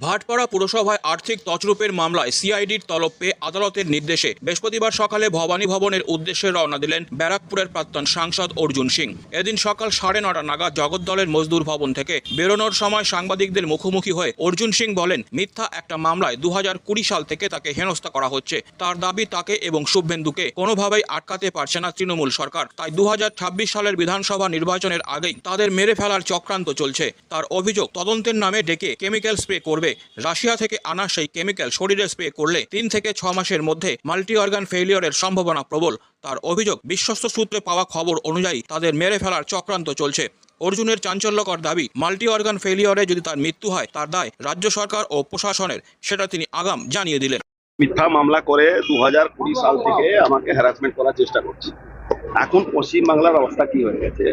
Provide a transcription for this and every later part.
ভাটপাড়া পুরসভায় আর্থিক তছরূপের মামলায় সিআইডির তলব পেয়ে আদালতের নির্দেশে বৃহস্পতিবার সকালে ভবানী ভবনের উদ্দেশ্যে রওনা দিলেন ব্যারাকপুরের প্রাক্তন সাংসদ অর্জুন সিং। এদিন সকাল সাড়ে নটা নাগাদ জগদ্দলের মজদুর ভবন থেকে বেরোনোর সময় সাংবাদিকদের মুখোমুখি হয়ে অর্জুন সিং বলেন, মিথ্যা একটা মামলায় দু সাল থেকে তাকে হেনস্থা করা হচ্ছে। তার দাবি তাকে এবং শুভেন্দুকে কোনোভাবেই আটকাতে পারছে না তৃণমূল সরকার। তাই দু হাজার ছাব্বিশ সালের বিধানসভা নির্বাচনের আগেই তাদের মেরে ফেলার চক্রান্ত চলছে। তার অভিযোগ তদন্তের নামে ডেকে কেমিক্যাল স্প্রে করবে। রাশিয়া থেকে আনা সেই কেমিক্যাল শরীরে স্প্রে করলে তিন থেকে ছ মাসের মধ্যে মাল্টি অর্গান ফেলিওরের সম্ভাবনা প্রবল। তার অভিযোগ, বিশ্বস্ত সূত্রে পাওয়া খবর অনুযায়ী তাদের মেরে ফেলার চক্রান্ত চলছে। অর্জুনের চাঞ্চল্যকর দাবি মাল্টি অর্গান ফেলিওরে যদি তার মৃত্যু হয়, তার দায় রাজ্য সরকার ও প্রশাসনের, সেটা তিনি আগাম জানিয়ে দিলেন। মিথ্যা মামলা করে দু হাজার কুড়ি সাল থেকে আমাকে হ্যারাসমেন্ট করার চেষ্টা করছে। এখন পশ্চিম বাংলার অবস্থা কি হয়ে গেছে?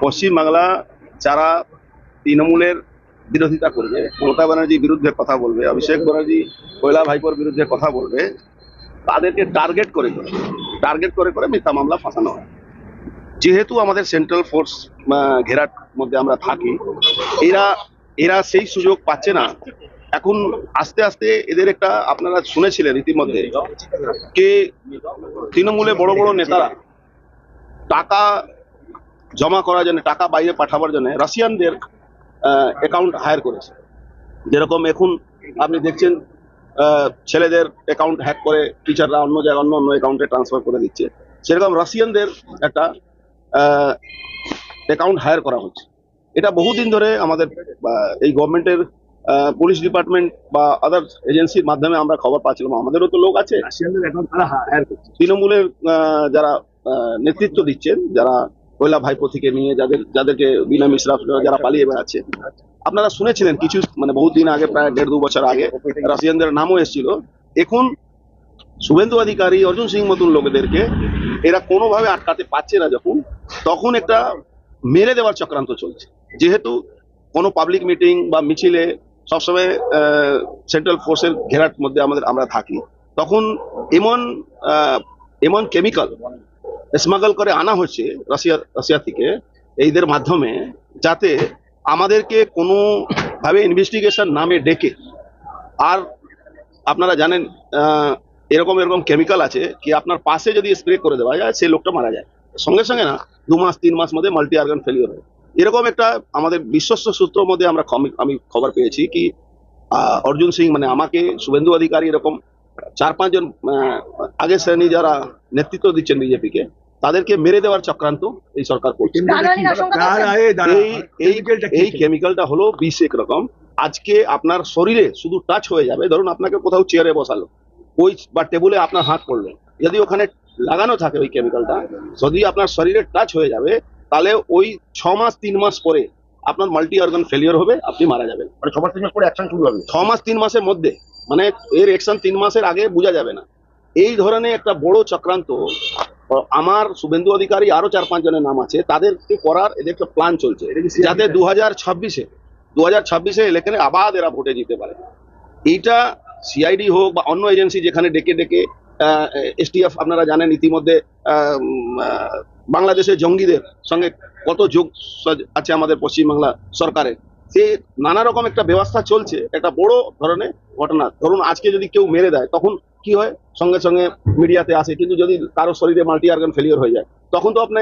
পশ্চিম বাংলা যারা তৃণমূলের বিরোধিতা করবে। মমতা ব্যানার্জির বিরুদ্ধে কথা বলবে, অভিষেক ব্যানার্জি কৈলা ভাইপোর বিরুদ্ধে কথা বলবে। তাদেরকে টার্গেট করে করে টার্গেট করে করে মিথ্যা মামলা ফাঁসানো হয়। যেহেতু আমাদের সেন্ট্রাল ফোর্স ঘেরার মধ্যে আমরা থাকি, এরা এরা সেই সুযোগ পাচ্ছে না। এখন আস্তে আস্তে এদের একটা, আপনারা শুনেছিলেন ইতিমধ্যে, কে তৃণমূলে বড় বড় নেতারা টাকা জমা করার জন্য, টাকা বাইরে পাঠাবার জন্য, রাশিয়ানদের অ্যাকাউন্ট হায়ার করেছে। যেরকম এখন আপনি দেখছেন ছেলেদের অ্যাকাউন্ট হ্যাক করে টিচাররা অন্য জায়গায় অন্য অন্য অ্যাকাউন্টে ট্রান্সফার করে দিচ্ছে। সেরকম রাশিয়ানদের একটা অ্যাকাউন্ট হায়ার করা হচ্ছে। এটা বহুদিন ধরে আমাদের এই গভর্নমেন্টের পুলিশ ডিপার্টমেন্ট বা আদার এজেন্সির মাধ্যমে আমরা খবর পাচ্ছিলাম। আমাদেরও তো লোক আছে। তৃণমূলের যারা নেতৃত্ব দিচ্ছেন যারা কৈলা ভাইপো থেকে নিয়ে যাদের যাদেরকে বিনা মিশ্রা যারা পালিয়ে বেড়াচ্ছে। আপনারা শুনেছিলেন কিছু মানে বহুত দিন আগে প্রায় দেড় দু বছর আগে রাশিয়ানদের নামও এসেছিল। এখন শুভেন্দু অধিকারী অর্জুন সিং মতন লোকেদেরকে এরা কোনোভাবে আটকাতে পারছে না যখন তখন একটা মেরে দেওয়ার চক্রান্ত চলছে। যেহেতু কোনো পাবলিক মিটিং বা মিছিলে সবসময় সেন্ট্রাল ফোর্সের ঘেরার মধ্যে আমাদের আমরা থাকি। তখন এমন আহ, এমন কেমিক্যাল স্মাগল করে আনা হচ্ছে রাশিয়া রাশিয়া থেকে এইদের মাধ্যমে যাতে আমাদেরকে কোনো ভাবে ইনভেস্টিগেশন নামে ডেকে। আর আপনারা জানেন এরকম এরকম কেমিক্যাল আছে কি আপনার পাশে যদি স্প্রে করে দেওয়া যায়, সেই লোকটা মারা যায়। সঙ্গে সঙ্গে না, দু মাস, তিন মাস মধ্যে মাল্টি অর্গান ফেলিওর হয়। এরকম একটা আমাদের বিশ্বস্ত সূত্র মধ্যে আমরা আমি খবর পেয়েছি কি অর্জুন সিং মানে আমাকে, শুভেন্দু অধিকারী এরকম চার, পাঁচজন আগের শ্রেণি যারা নেতৃত্ব দিচ্ছেন বিজেপিকে তাদেরকে মেরে দেওয়ার চক্রান্ত এই সরকার করছে। এই কেমিক্যালটা হলো বিষ এক রকম। আজকে আপনার শরীরে শুধু টাচ হয়ে যাবে। ধরুন আপনাকে কোথাও চেয়ারে বসালো। ওই বা টেবিলে আপনার হাত পড়ল। যদি ওখানে লাগানো থাকে ওই কেমিক্যালটা যদি আপনার শরীরে টাচ হয়ে যাবে তাহলে ওই ছ মাস তিন মাস পরে আপনার মাল্টি অর্গান ফেলিয়ার হবে আপনি মারা যাবেন। মানে সবার তিন মাস পরে অ্যাকশন শুরু হবে। ছ মাস তিন মাসের মধ্যে। মানে এর অ্যাকশন তিন মাসের আগে বোঝা যাবে না। এই ধরনের একটা বড় চক্রান্ত আমার শুভেন্দু অধিকারী আরও চার পাঁচ জনের নাম আছে তাদেরকে করার এদের একটা প্ল্যান চলছে। যাতে দু হাজার ছাব্বিশে দু হাজার ছাব্বিশে ইলেকশনে আবার এরা ভোটে জিতে পারে। এইটা সিআইডি হোক বা অন্য এজেন্সি যেখানে ডেকে ডেকে এসটিএফ আপনারা জানেন ইতিমধ্যে বাংলাদেশের জঙ্গিদের সঙ্গে কত যোগ আছে আমাদের পশ্চিমবাংলা সরকারের। সে নানা রকম একটা ব্যবস্থা চলছে একটা বড় ধরনের ঘটনা। ধরুন আজকে যদি কেউ মেরে দেয় তখন কি হয়? সঙ্গে সঙ্গে মিডিয়াতে আসে, কিন্তু যদি কারও শরীরে মাল্টি অর্গান ফেলিওর হয়ে যায়, তখন তো আপনি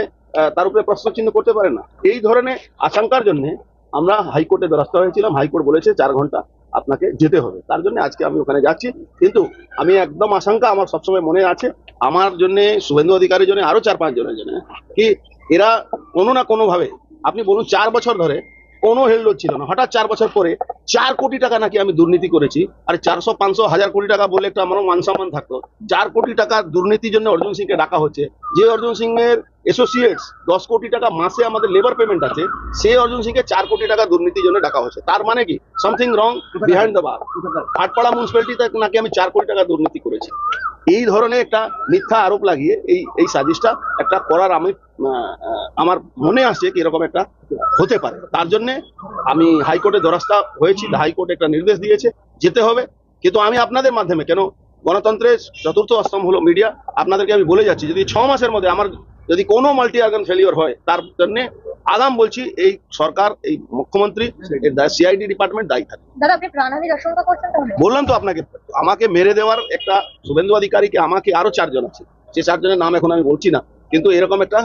তার উপরে প্রশ্ন চিহ্ন করতে পারেন না। এই ধরনের আশঙ্কার জন্য আমরা হাইকোর্টে দ্বারস্থ হয়েছিলাম। হাইকোর্ট বলেছে চার ঘণ্টা আপনাকে যেতে হবে। তার জন্য আজকে আমি ওখানে যাচ্ছি। কিন্তু আমি একদম আশঙ্কা, আমার সবসময় মনে আছে, আমার জন্য, শুভেন্দু অধিকারীর জন্য আরও চার পাঁচ জনের জন্য, কি এরা কোনো না কোনোভাবে, আপনি বলুন চার বছর ধরে কোনো হেলডোল ছিল না। হঠাৎ চার বছর পরে চার কোটি টাকা নাকি আমি দুর্নীতি করেছি, আর চারশো, পাঁচশো, হাজার কোটি টাকা বলে একটা আমারও মান সম্মান থাকতো। চার কোটি টাকার দুর্নীতির জন্য অর্জুন সিংকে ডাকা হচ্ছে। যে অর্জুন সিং এর অ্যাসোসিয়েটস দশ কোটি টাকা মাসে আমাদের লেবার পেমেন্ট আছে সেই অর্জুন সিংকে চার কোটি টাকা দুর্নীতির জন্য ডাকা হচ্ছে। তার মানে কি? Something wrong behind the bar Hatpara মিউনিসিপ্যালিটিতে নাকি আমি চার কোটি টাকা দুর্নীতি করেছি। এই ধরনের একটা মিথ্যা আরোপ লাগিয়ে এই এই সাজিশটা একটা করার আমি আমার মনে আসছে কি এরকম একটা হতে পারে। তার জন্য আমি হাইকোর্টে দরাস্তা হয়েছি, হাইকোর্ট একটা নির্দেশ দিয়েছে, যেতে হবে। কিন্তু আমি আপনাদের মাধ্যমে, কেন গণতন্ত্রের চতুর্থ অস্তম হলো মিডিয়া, আপনাদেরকে আমি বলে যাচ্ছি, যদি ছ মাসের মধ্যে আমার যদি কোনো মাল্টি অর্গান ফেলিওর হয়, তার জন্য আগাম বলছি এই সরকার এই মুখ্যমন্ত্রী সিআইডি ডিপার্টমেন্ট দায়ী থাকে। বললাম তো আপনাকে আমাকে মেরে দেওয়ার একটা শুভেন্দু অধিকারীকে আমাকে আরও চারজন আছে। সে চারজনের নাম এখন আমি বলছি না। কিন্তু এরকম একটা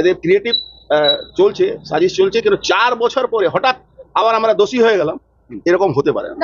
এদের ক্রিয়েটিভ চলছে সাজিশ চলছে কিন্তু চার বছর পরে হঠাৎ আবার আমরা দোষী হয়ে গেলাম। এরকম হতে পারে না।